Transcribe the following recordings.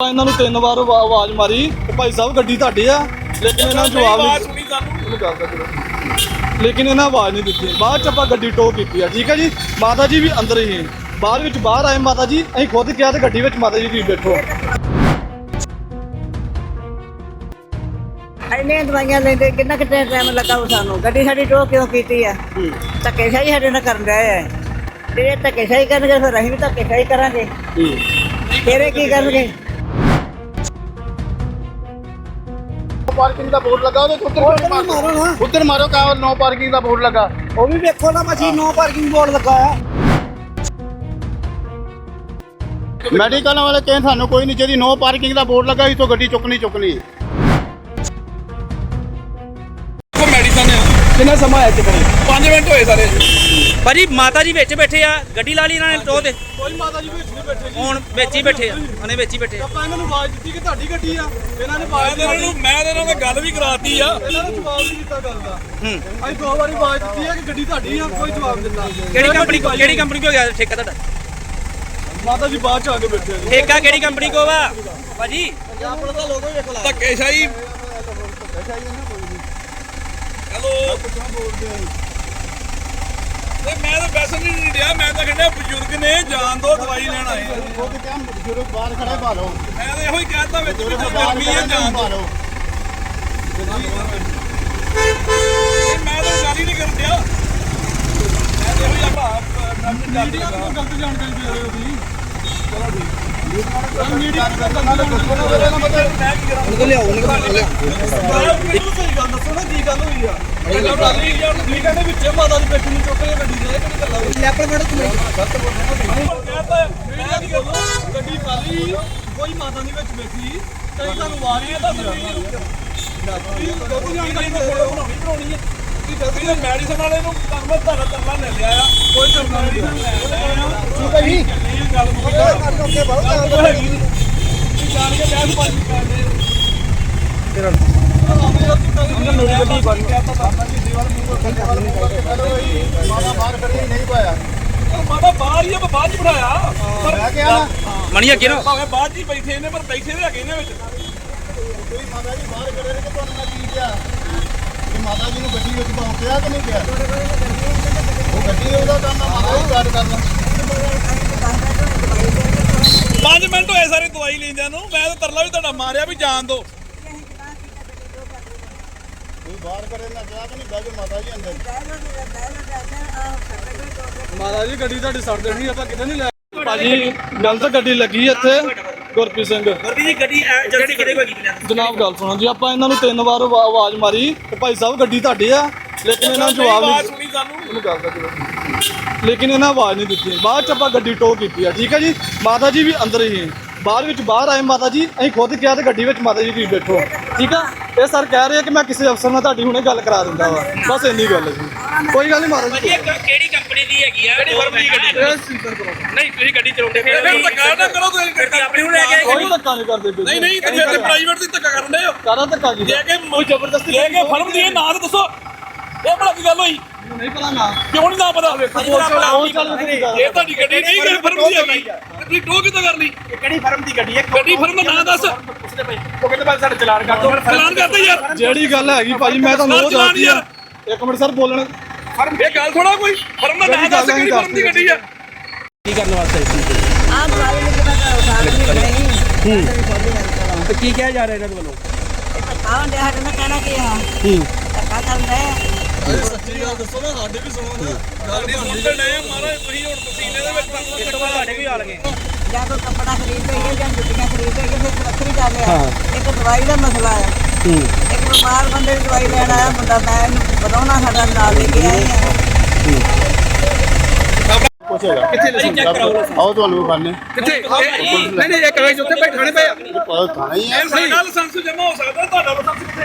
ਇਹਨਾਂ ਨੂੰ ਤਿੰਨ ਵਾਰ ਆਵਾ- ਆਵਾਜ਼ ਮਾਰੀ ਕਿ ਭਾਈ ਸਾਹਿਬ ਗੱਡੀ ਤੁਹਾਡੀ ਆ ਲੇਕਿਨ ਇਹਨਾਂ ਨੇ ਜਵਾਬ ਨਹੀਂ ਸੁਣੀ ਸਾਨੂੰ। ਲੇਕਿਨ ਇਹਨਾਂ ਆਵਾਜ਼ ਨਹੀਂ ਦਿੱਤੀ। ਬਾਅਦ ਚ ਆਪਾਂ ਗੱਡੀ ਟੋ ਕੀਤੀ ਆ ਠੀਕ ਹੈ ਜੀ? ਮਾਤਾ ਜੀ ਵੀ ਅੰਦਰ ਹੀ ਬਾਹਰ ਵਿੱਚ ਬਾਹਰ ਆਏ ਮਾਤਾ ਜੀ ਅਸੀਂ ਖੁਦ ਕਿਹਾ ਤੇ ਗੱਡੀ ਵਿੱਚ ਮਾਤਾ ਜੀ ਵੀ ਬੈਠੋ। ਇੰਨੇ ਦਵਾਈਆਂ ਲੈਂਦੇ ਕਿੰਨਾ ਕਿੰਨਾ ਟਾਈਮ ਲੱਗਾ ਉਹ ਸਾਨੂੰ? ਗੱਡੀ ਸਾਡੀ ਟੋ ਕਿਉਂ ਕੀਤੀ ਆ? ਧੱਕੇ ਸ਼ਾਹੀ ਸਾਡੇ ਨਾਲ ਕਰਨ ਰਹੇ ਆ। ਜਿਹੜੇ ਧੱਕੇ ਸ਼ਾਹੀ ਕਰਨਗੇ ਫਿਰ ਅਸੀਂ ਵੀ ਧੱਕੇ ਸ਼ਾਹੀ ਕਰਾਂਗੇ ਫਿਰ ਇਹ ਕੀ ਕਰਨਗੇ? ਪਾਰਕਿੰਗ ਦਾ ਬੋਰਡ ਲੱਗਾ ਉਹਦੇ ਉੱਤੇ ਮਾਰੋ ਨਾ। ਉੱਧਰ ਮਾਰੋ ਕਾ ਨੋ ਪਾਰਕਿੰਗ ਦਾ ਬੋਰਡ ਲੱਗਾ। ਉਹ ਵੀ ਵੇਖੋ ਨਾ ਮਸ਼ੀਨ ਨੋ ਪਾਰਕਿੰਗ ਬੋਰਡ ਲੱਗਾ ਆ। ਮੈਡੀਕਲ ਵਾਲੇ ਕਹਿੰਦੇ ਸਾਨੂੰ ਕੋਈ ਨਹੀਂ ਜਿਹਦੀ ਨੋ ਪਾਰਕਿੰਗ ਦਾ ਬੋਰਡ ਲੱਗਾ ਇਥੋਂ ਗੱਡੀ ਚੁੱਕਣੀ ਚੁੱਕਣੀ। ਕਿੰਨਾ ਸਮਾਂ ਆਇਆ ਇੱਥੇ 5 ਮਿੰਟ ਹੋਏ ਸਾਰੇ। ਭਾਜੀ ਮਾਤਾ ਜੀ ਵਿੱਚ ਬੈਠੇ ਆ ਗੱਡੀ ਲਾ ਲਈ ਇਹਨਾਂ ਨੇ ਟੋ ਤੇ। ਕੋਈ ਮਾਤਾ ਜੀ ਵਿੱਚ ਨਹੀਂ ਬੈਠੇ ਜੀ। ਹੁਣ ਵਿੱਚ ਹੀ ਬੈਠੇ ਆ ਉਹਨੇ ਵਿੱਚ ਹੀ ਬੈਠੇ ਆ। ਆਪਾਂ ਇਹਨਾਂ ਨੂੰ ਆਵਾਜ਼ ਦਿੱਤੀ ਕਿ ਤੁਹਾਡੀ ਗੱਡੀ ਆ ਇਹਨਾਂ ਨੇ ਆਵਾਜ਼ ਤੇ ਇਹਨਾਂ ਨੂੰ ਮੈਂ ਇਹਨਾਂ ਨਾਲ ਗੱਲ ਵੀ ਕਰਾਤੀ ਆ। ਇਹਨਾਂ ਨੇ ਜਵਾਬ ਨਹੀਂ ਦਿੱਤਾ ਗੱਲ ਦਾ। ਅਸੀਂ ਦੋ ਵਾਰੀ ਆਵਾਜ਼ ਦਿੱਤੀ ਆ ਕਿ ਗੱਡੀ ਤੁਹਾਡੀ ਆ ਕੋਈ ਜਵਾਬ ਦਿੱਤਾ। ਕਿਹੜੀ ਕੰਪਨੀ ਕੋ ਕਿਹੜੀ ਕੰਪਨੀ ਕੋ ਗਿਆ ਠੇਕਾ ਤੁਹਾਡਾ? ਮਾਤਾ ਜੀ ਬਾਅਦ ਚ ਆ ਕੇ ਬੈਠੇ ਆ ਠੇਕਾ ਕਿਹੜੀ ਕੰਪਨੀ ਕੋ ਵਾ? ਭਾਜੀ। ਆਪਣਾ ਤਾਂ ਲੋਗੋ ਵੇਖ ਲਾ। ਧੱਕੇ ਸ਼ਾਹੀ ਹੈਲੋ ਤੇ ਮੈਂ ਤਾਂ ਵੈਸੇ ਨਹੀਂ ਡਿਆ ਮੈਂ ਤਾਂ ਕਹਿੰਦਾ ਬਜ਼ੁਰਗ ਨੇ ਜਾਨ ਦੋ ਦਵਾਈ ਲੈਣ ਆਏ ਆ। ਉਹ ਤੇ ਕਿਹਾ ਬਜ਼ੁਰਗ ਬਾਹਰ ਖੜੇ ਭਾਲੋ ਮੈਂ ਤਾਂ ਇਹੋ ਹੀ ਕਹਿਤਾ ਵਿੱਚ ਵੀ ਬਾਹਰ ਗਰਮੀ ਹੈ ਜਾਨ ਦੋ ਤੇ ਮੈਂ ਤਾਂ ਗੱਲ ਹੀ ਨਹੀਂ ਕਰਨ ਡਿਆ ਮੈਂ ਤਾਂ ਇਹੋ ਹੀ ਆਪਾਂ ਡਾਕਟਰ ਗੱਲ ਮੀਡੀਆ ਨੂੰ ਗਲਤ ਜਾਣਕਾਰੀ ਦੇ ਰਹੇ ਹੋ ਤੁਸੀਂ ਚਲੋ ਠੀਕ ਮੀਡੀਆ ਨੂੰ ਗਲਤ ਜਾਣਕਾਰੀ ਮੈਨੂੰ ਸਹੀ ਗੱਲ ਦੱਸੋ ਨਾ ਕੀ ਗੱਲ ਹੋਈ ਆ। ਇਹ ਗੱਲ ਨਹੀਂ ਯਾਰ ਤੁਸੀਂ ਕਹਿੰਦੇ ਵਿੱਚੇ ਮਾਤਾ ਦੀ ਬੈਠੀ ਨੂੰ ਚੁੱਕ ਕੇ ਗੱਡੀ ਦੇ ਇਹ ਕਿਹੜੀ ਗੱਲ ਆ? ਹੋਈ ਲੈਪਰ ਫੜ ਤੂੰ ਗਲਤ ਬੋਲ ਕਹਤਾ ਮੀਡੀਆ ਦੀ ਬੋਲੋ ਗੱਡੀ ਖਾਲੀ ਕੋਈ ਮਾਤਾ ਨਹੀਂ ਵਿੱਚ ਬੈਠੀ ਕਈ ਤੁਹਾਨੂੰ ਵਾਰੀ ਹੈ ਮੈਂ ਫੋਟੋ ਬਣਾਉਣੀ ਬਣਾਉਣੀ ਹੈ। ਤੁਸੀਂ ਮੈਡੀਸਨ ਵਾਲੇ ਨੂੰ ਕੰਮ ਧਾਰਾ ਤਰਲਾ ਲੈ ਲਿਆ ਆ। ਕੋਈ ਤਰਲਾ ਨਹੀਂ। ਠੀਕ ਹੈ ਜੀ। ਗੱਲ ਮੁੱਕ ਗਈ। ਬਹੁਤ ਹੈਗੀ ਨੀ। ਤੁਸੀਂ ਜਾਣ ਕੇ ਕਰਦੇ ਬਾਹਰ ਬਾਹਰ ਹੀ ਆ ਮੈਂ ਬਾਅਦ ਚ ਬਿਠਾਇਆ ਪਰ ਮੈਂ ਕਿਹਾ ਨਾ ਮਣੀ ਭਾਵੇਂ ਬਾਅਦ ਚ ਹੀ ਬੈਠੇ ਨੇ ਪਰ ਬੈਠੇ ਦੇ ਹੈਗੇ ਨੇ ਵਿੱਚ ਕੋਈ ਮਾਤਾ ਜੀ ਬਾਹਰ ਖੜੇ ਕਿ ਤੁਹਾਨੂੰ ਮੈਂ ਕੀ ਕਿਹਾ ਕਿ ਮਾਤਾ ਜੀ ਨੂੰ ਗੱਡੀ ਵਿੱਚ ਪਹੁੰਚਿਆ ਕਿ ਨਹੀਂ ਕਿਹਾ ਉਹ ਗੱਡੀ ਉਹਦਾ ਕੰਮ ਆ ਮਾਤਾ ਜੀ ਗਾਰਡ ਕਰਨਾ 5 ਮਿੰਟ ਹੋਏ ਸਾਰੇ ਦਵਾਈ ਲੈਂਦਿਆਂ ਨੂੰ। ਮੈਂ ਤਾਂ ਤਰਲਾ ਵੀ ਤੁਹਾਡਾ ਮਾਰਿਆ ਵੀ ਜਾਣ ਦੋ। ਕੋਈ ਬਾਹਰ ਖੜੇ ਨਾ ਕਿਹਾ ਕਿ ਨਹੀਂ ਬਹਿ ਜਾਓ ਮਾਤਾ ਜੀ ਅੰਦਰ। ਮਾਤਾ ਜੀ ਗੱਡੀ ਤੁਹਾਡੀ ਸੜ ਦੇਣੀ ਆਪਾਂ ਕਿਤੇ ਨਹੀਂ ਲੈ ਭਾਜੀ ਗਲਤ ਗੱਡੀ ਲੱਗੀ ਇੱਥੇ ਗੁਰਪ੍ਰੀਤ ਸਿੰਘ। ਗੱਡੀ ਦੀ ਗੱਡੀ ਜਲਦੀ ਕਿਹਦੇ ਕੋ ਕੀਤੀ ਜਨਾਬ ਗੱਲ ਸੁਣੋ ਜੀ ਆਪਾਂ ਇਹਨਾਂ ਨੂੰ ਤਿੰਨ ਵਾਰ ਆਵਾ- ਆਵਾਜ਼ ਮਾਰੀ ਕਿ ਭਾਈ ਸਾਹਿਬ ਗੱਡੀ ਤੁਹਾਡੀ ਆ ਲੇਕਿਨ ਇਹਨਾਂ ਨੇ ਜਵਾਬ ਨਹੀਂ ਸੁਣੀ ਸਾਨੂੰ? ਉਹਨੂੰ ਗੱਲ। ਲੇਕਿਨ ਇਹਨਾਂ ਆਵਾਜ਼ ਨਹੀਂ ਦਿੱਤੀ। ਬਾਅਦ ਚ ਆਪਾਂ ਗੱਡੀ ਟੋ ਕੀਤੀ ਆ ਠੀਕ ਹੈ ਜੀ? ਮਾਤਾ ਜੀ ਵੀ ਅੰਦਰ ਹੀ ਬਾਹਰ ਵਿੱਚ ਬਾਹਰ ਆਏ ਮਾਤਾ ਜੀ ਅਸੀਂ ਖੁਦ ਕਿਹਾ ਤੇ ਗੱਡੀ ਵਿੱਚ ਮਾਤਾ ਜੀ ਵੀ ਬੈਠੋ। ਠੀਕ ਆ? ਇਹ ਸਰ ਕਹਿ ਰਹੇ ਆ ਕਿ ਮੈਂ ਕਿਸੇ ਅਫਸਰ ਨਾਲ ਤੁਹਾਡੀ ਹੁਣੇ ਗੱਲ ਕਰਾ ਦਿੰਦਾ ਵਾ। ਬਸ ਇੰਨੀ ਗੱਲ ਹੈ ਜੀ। ਕੋਈ ਗੱਲ ਨਹੀਂ ਮਾਤਾ ਜੀ। ਕਿਹੜੀ ਕੰਪਨੀ ਦੀ ਹੈਗੀ ਆ? ਕਿਹੜੀ ਫਰਮ ਦੀ ਗੱਡੀ? ਨਹੀਂ ਤੁਸੀਂ ਗੱਡੀ ਚਲਾਉਂਦੇ ਫਿਰ ਧੱਕਾ ਨਾ ਕਰੋ ਤੁਸੀਂ ਆਪਣੀ ਨੂੰ ਲੈ ਕੇ ਕੋਈ ਧੱਕਾ ਨਹੀਂ ਕਰਦੇ ਨਹੀਂ ਨਹੀਂ ਤੁਸੀਂ ਪ੍ਰਾਈਵੇਟ ਦੀ ਧੱਕਾ ਕਰਨ ਦੇ ਹੋ। ਕਾਰਾ ਧੱਕਾ ਜੀ ਜੇ ਕਿ ਕੋਈ ਜ਼ਬਰਦਸਤੀ ਜੇ ਕਿ ਫਰਮ ਦੀ ਨਾਂ ਤਾਂ ਦੱਸੋ। ਇਹ ਭਲਾ ਕੀ ਗੱਲ ਹੋਈ? ਨਹੀਂ ਪਤਾ ਨਾ। ਕਿਉਂ ਨਹੀਂ ਨਾ ਪਤਾ? ਇਹ ਤੁਹਾਡੀ ਗੱਡੀ ਨਹੀਂ ਫਰਮ ਦੀ ਹੈਗੀ। ਤੇ ਤੁਸੀਂ ਟੋ ਕਿੱਦਾਂ ਕਰ ਲਈ ਕਿਹੜੀ ਫਰਮ ਦੀ ਗੱਡੀ ਹੈ? ਗੱਡੀ ਫਰਮ ਦਾ ਨਾਂ ਦੱਸ। ਉਹ ਕਹਿੰਦੇ ਬਾਅਦ ਸਾਡਾ ਚਲਾਨ ਕਰ ਦੋ। ਚਲਾਨ ਕਰਦੇ ਯਾਰ। ਜਿਹੜੀ ਗੱਲ ਹੈਗੀ ਭਾਜੀ ਮੈਂ ਤੁਹਾਨੂੰ ਉਹ ਦੱਸਦੀ ਆ। ਯਾਰ। ਇੱਕ ਮਿੰਟ ਸਰ ਬੋਲਣ। ਇਹ ਗੱਲ ਥੋੜਾ ਕੋਈ। ਫਰਮ ਦਾ ਨਾਂ ਦੱਸ ਕਿਹੜੀ ਫਰਮ ਦੀ ਗੱਡੀ ਆ? ਕੀ ਕਰਨ ਵਾਸਤੇ ਆਹ ਦਵਾਈ ਲੈ ਕੇ ਮੈਂ ਘਰੋਂ ਸਾਰ ਨਹੀਂ ਨਹੀਂ ਤੇ ਕੀ ਕਿਹਾ ਜਾ ਰਿਹਾ ਇਹਨਾਂ ਦੇ ਵੱਲੋਂ? ਇਹ ਧੱਕਾ ਹੁੰਦੇ ਸਾਡੇ ਨਾਲ ਕਹਿਣਾ ਕੀ ਆ? ਧੱਕਾ ਕਰਦੇ ਆ ਸੱਚੀ ਗੱਲ ਦੱਸੋ ਨਾ ਸਾਡੇ ਵੀ ਸੁਣੋ ਨਾ ਗੱਡੀ ਸੁਣਦੇ ਨਹੀਂ ਮਹਾਰਾਜ ਤੁਸੀਂ ਹੁਣ ਪਸੀਨੇ ਦੇ ਵਿੱਚ ਤੋਂ ਬਾਅਦ ਸਾਡੇ ਵੀ ਆ। ਲਗੇ ਜਾਂ ਕੋਈ ਕੱਪੜਾ ਖਰੀਦ ਲਈਏ ਜਾਂ ਜੁੱਤੀਆਂ ਖਰੀਦ ਲਈਏ ਫਿਰ ਵੱਖਰੀ ਗੱਲ ਆ। ਇੱਕ ਦਵਾਈ ਦਾ ਮਸਲਾ ਆ ਇੱਕ ਬਿਮਾਰ ਬੰਦੇ ਦੀ ਦਵਾਈ ਲੈਣ ਆਇਆ ਮੁੰਡਾ ਮੈਂ ਇਹਨੂੰ ਵਧਾਉਣਾ ਸਾਡਾ ਨਾਲ ਲੈ ਕੇ ਆਏ ਆ ਪੁੱਛੇਗਾ ਕਿੱਥੇ ਚੈੱਕ ਕਰਾਓ ਆਓ ਤੁਹਾਨੂੰ ਵਿਖਾਣੇ ਕਿੱਥੇ ਨਹੀਂ ਨਹੀਂ ਇਹ ਕਰਾਈ ਉੱਤੇ ਬੈਠਾਣੇ ਪਏ ਪਤਾ ਥਾਣਾ ਹੀ ਹੈ ਸਾਡਾ ਲਾਇਸੈਂਸ ਜਮਾ ਹੋ ਸਕਦਾ ਤੁਹਾਡਾ ਲਾਇਸੈਂਸ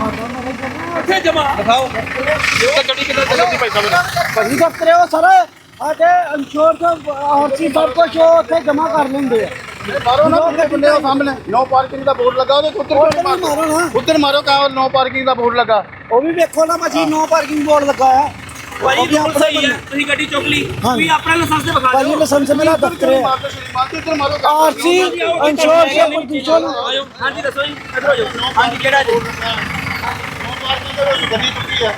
ਕਿੱਥੇ ਜਮਾ। ਦਿਖਾਓ। ਇਹ ਗੱਡੀ ਕਿੱਦਾਂ ਚੱਲਦੀ ਭਾਈ ਸਾਹਿਬ? ਭਾਜੀ ਦਫ਼ਤਰ ਉਹ ਸਰ ਸਾਡੇ ਇੰਸ਼ੋਰ ਤੋਂ ਹਰ ਚੀਜ਼ ਸਭ ਕੁਝ ਉੱਥੇ ਜਮ੍ਹਾਂ ਕਰ ਲੈਂਦੇ ਆ। ਮਾਰੋ ਨਾ ਕਿੰਨੇ ਬੰਦੇ ਉਹ ਸਾਹਮਣੇ। ਨੋ ਪਾਰਕਿੰਗ ਦਾ ਬੋਰਡ ਲੱਗਾ ਉਹਦੇ ਉੱਤੇ ਉੱਧਰ ਮਾਰੋ? ਨਾ। ਉੱਧਰ ਮਾਰੋ ਕਾ ਨੋ ਪਾਰਕਿੰਗ ਦਾ ਬੋਰਡ ਲੱਗਾ। ਉਹ ਵੀ ਵੇਖੋ ਨਾ ਮਸ਼ੀਨ ਨੋ ਪਾਰਕਿੰਗ ਬੋਰਡ ਲੱਗਾ ਆ ਭਾਜੀ ਆਪਣਾ ਸਹੀ ਆ ਤੁਸੀਂ ਗੱਡੀ ਚੁੱਕ ਲਈ। ਹਾਂ। ਤੁਸੀਂ ਆਪਣਾ ਲਾਇਸੈਂਸ ਤੇ ਵਿਖਾ ਭਾਜੀ ਦਿਓ ਲਾਇਸੈਂਸ ਮੇਰਾ ਦਫ਼ਤਰ ਹੈ? ਆਰਸੀ ਇੰਸ਼ੋਰੈਂਸ ਪ੍ਰਦੂਸ਼ਣ ਆਇਓ। ਹਾਂਜੀ ਦੱਸੋ ਜੀ ਇੱਧਰ ਹੋ ਜਾਓ ਹਾਂਜੀ ਕਿਹੜਾ ਜੀ? ਪਾਰਕਿੰਗ ਦੇ ਵਿੱਚ ਗੱਡੀ ਚੁੱਕੀ ਆ।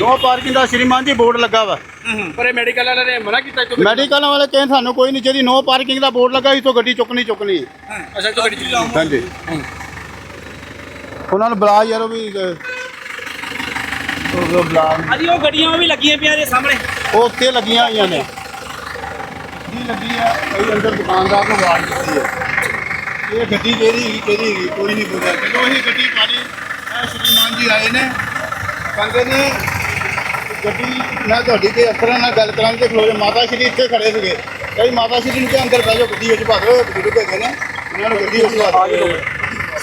ਨੋ ਪਾਰਕਿੰਗ ਦਾ ਸ਼੍ਰੀਮਾਨ ਜੀ ਬੋਰਡ ਲੱਗਾ ਵਾ। ਪਰ ਇਹ ਮੈਡੀਕਲ ਵਾਲਿਆਂ ਨੇ ਮਨਾ ਕੀਤਾ ਕਿ ਮੈਡੀਕਲ ਵਾਲੇ ਕਹਿੰਦੇ ਸਾਨੂੰ ਕੋਈ ਨਹੀਂ ਚਾਹੀਦੀ ਨੋ ਪਾਰਕਿੰਗ ਦਾ ਬੋਰਡ ਲੱਗਾ ਇਥੋਂ ਗੱਡੀ ਚੁੱਕਣੀ ਚੁੱਕਣੀ। ਅਸਲ ਤੋਂ ਗੱਡੀ ਚਲਾਓ ਹਾਂਜੀ। ਉਹਨਾਂ ਨੂੰ ਬੁਲਾ ਯਾਰ ਉਹ ਵੀ ਉਹ ਬੁਲਾ ਹਾਂਜੀ ਉਹ ਗੱਡੀਆਂ ਵੀ ਲੱਗੀਆਂ ਪਈਆਂ ਦੇ ਸਾਹਮਣੇ। ਉਹ ਉੱਤੇ ਲੱਗੀਆਂ ਹੋਈਆਂ ਨੇ। ਜੀ ਲੱਗੀ ਆ ਕੋਈ ਅੰਦਰ ਦੁਕਾਨਦਾਰ ਨੂੰ ਆਵਾਜ਼ ਦਿੱਤੀ ਹੈ ਇਹ ਗੱਡੀ ਕਿਹਦੀ ਹੈਗੀ ਕਿਹਦੀ ਹੈਗੀ ਕੋਈ ਨਹੀਂ ਬੋਲਿਆ। ਚਲੋ ਇਹ ਗੱਡੀ ਪਾਣੀ ਇਹ ਸ਼੍ਰੀਮਾਨ ਜੀ ਆਏ ਨੇ। ਕਹਿੰਦੇ ਨੇ ਗੱਡੀ ਮੈਂ ਤੁਹਾਡੀ ਤੇ ਅਫਸਰਾਂ ਨਾਲ ਗੱਲ ਕਰਾਂਗੇ ਤੇ ਖਲੋ ਮਾਤਾ ਸ਼੍ਰੀ ਇੱਥੇ ਖੜੇ ਸੀਗੇ। ਕਈ ਮਾਤਾ ਸ਼੍ਰੀ ਨੂੰ ਕਿ ਅੰਦਰ ਬਹਿ ਜਾਓ, ਗੱਡੀ ਵਿੱਚ ਭਾ ਦਿਓ ਬਜ਼ੁਰਗ ਹੈਗੇ ਨੇ ਇਹਨਾਂ ਨੂੰ ਗੱਡੀ ਵਿੱਚ ਭਾ ਦਿਓ।